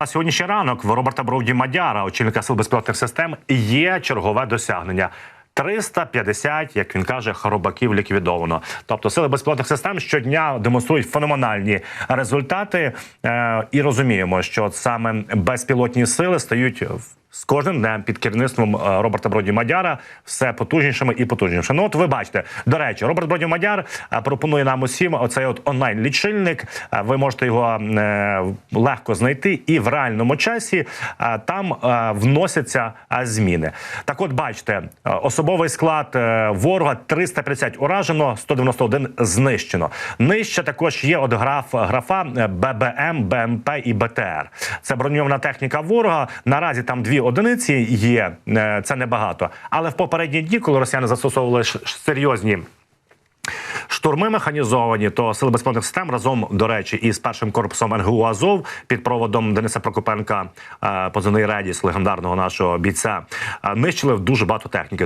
На сьогоднішній ранок в Роберта Броуді Мадяра, очільника сил безпілотних систем, є чергове досягнення. 350, як він каже, хоробаків ліквідовано. Тобто сили безпілотних систем щодня демонструють феноменальні результати, е, і розуміємо, що саме безпілотні сили стають з кожним днем під керівництвом е, Роберта Броді Мадяра все потужнішими і потужнішими. Ну, от ви бачите, до речі, Роберт Броді Мадяр е, пропонує нам усім оцей от онлайн лічильник. Е, Ви можете його легко знайти, і в реальному часі там вносяться зміни. Так, от бачите, особовий склад ворога 350 уражено, 191 знищено. Нижче також є от граф графа ББМ, БМП і БТР. Це броньована техніка ворога. Наразі там дві одиниці є. е, Це небагато. Але в попередні дні, коли росіяни застосовували серйозні штурми механізовані, то сили безпілотних систем разом, до речі, із першим корпусом НГУ Азов під проводом Дениса Прокопенка, е, позивний Редіс, легендарного нашого бійця, е, нищили дуже багато техніки.